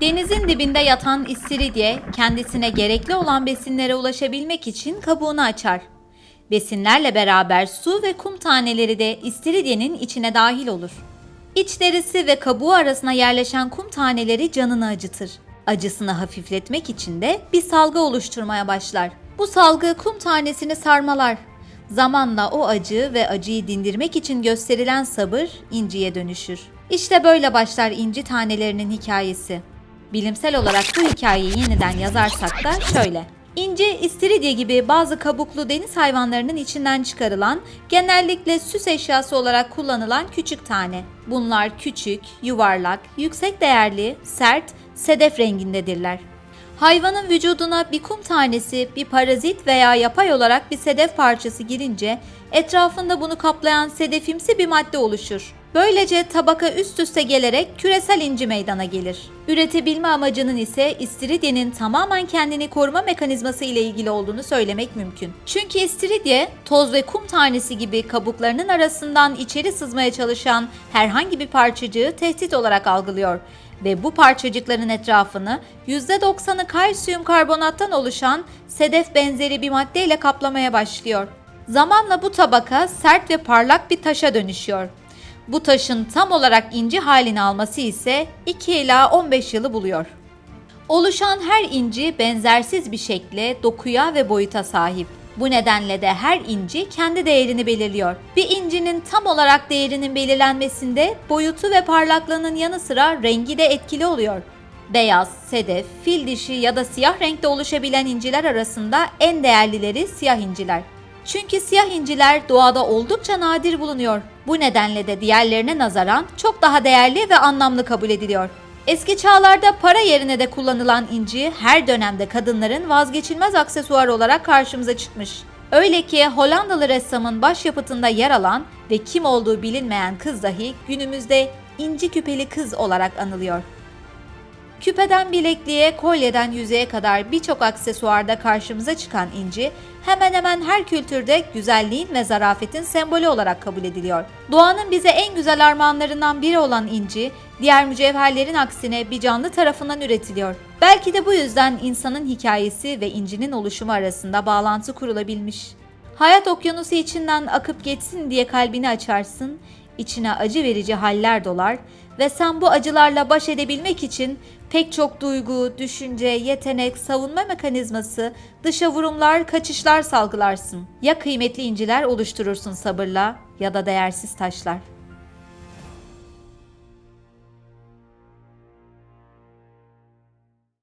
Denizin dibinde yatan istiridye kendisine gerekli olan besinlere ulaşabilmek için kabuğunu açar. Besinlerle beraber su ve kum taneleri de istiridyenin içine dahil olur. İç derisi ve kabuğu arasına yerleşen kum taneleri canını acıtır. Acısını hafifletmek için de bir salgı oluşturmaya başlar. Bu salgı kum tanesini sarmalar. Zamanla o acı ve acıyı dindirmek için gösterilen sabır inciye dönüşür. İşte böyle başlar inci tanelerinin hikayesi. Bilimsel olarak bu hikayeyi yeniden yazarsak da şöyle. İnci, istiridye gibi bazı kabuklu deniz hayvanlarının içinden çıkarılan, genellikle süs eşyası olarak kullanılan küçük tane. Bunlar küçük, yuvarlak, yüksek değerli, sert, sedef rengindedirler. Hayvanın vücuduna bir kum tanesi, bir parazit veya yapay olarak bir sedef parçası girince etrafında bunu kaplayan sedefimsi bir madde oluşur. Böylece tabaka üst üste gelerek küresel inci meydana gelir. Üretebilme amacının ise istiridyenin tamamen kendini koruma mekanizması ile ilgili olduğunu söylemek mümkün. Çünkü istiridye toz ve kum tanesi gibi kabuklarının arasından içeri sızmaya çalışan herhangi bir parçacığı tehdit olarak algılıyor ve bu parçacıkların etrafını %90'ı kalsiyum karbonattan oluşan sedef benzeri bir maddeyle kaplamaya başlıyor. Zamanla bu tabaka sert ve parlak bir taşa dönüşüyor. Bu taşın tam olarak inci halini alması ise 2 ila 15 yılı buluyor. Oluşan her inci benzersiz bir şekle, dokuya ve boyuta sahip. Bu nedenle de her inci kendi değerini belirliyor. Bir incinin tam olarak değerinin belirlenmesinde boyutu ve parlaklığının yanı sıra rengi de etkili oluyor. Beyaz, sedef, fil dişi ya da siyah renkte oluşabilen inciler arasında en değerlileri siyah inciler. Çünkü siyah inciler doğada oldukça nadir bulunuyor. Bu nedenle de diğerlerine nazaran çok daha değerli ve anlamlı kabul ediliyor. Eski çağlarda para yerine de kullanılan inci her dönemde kadınların vazgeçilmez aksesuar olarak karşımıza çıkmış. Öyle ki Hollandalı ressamın başyapıtında yer alan ve kim olduğu bilinmeyen kız dahi günümüzde inci küpeli kız olarak anılıyor. Küpeden bilekliğe, kolyeden yüzeye kadar birçok aksesuarda karşımıza çıkan inci, hemen hemen her kültürde güzelliğin ve zarafetin sembolü olarak kabul ediliyor. Doğanın bize en güzel armağanlarından biri olan inci, diğer mücevherlerin aksine bir canlı tarafından üretiliyor. Belki de bu yüzden insanın hikayesi ve incinin oluşumu arasında bağlantı kurulabilmiş. Hayat okyanusu içinden akıp geçsin diye kalbini açarsın, içine acı verici haller dolar ve sen bu acılarla baş edebilmek için pek çok duygu, düşünce, yetenek, savunma mekanizması, dışa vurumlar, kaçışlar salgılarsın. Ya kıymetli inciler oluşturursun sabırla ya da değersiz taşlar.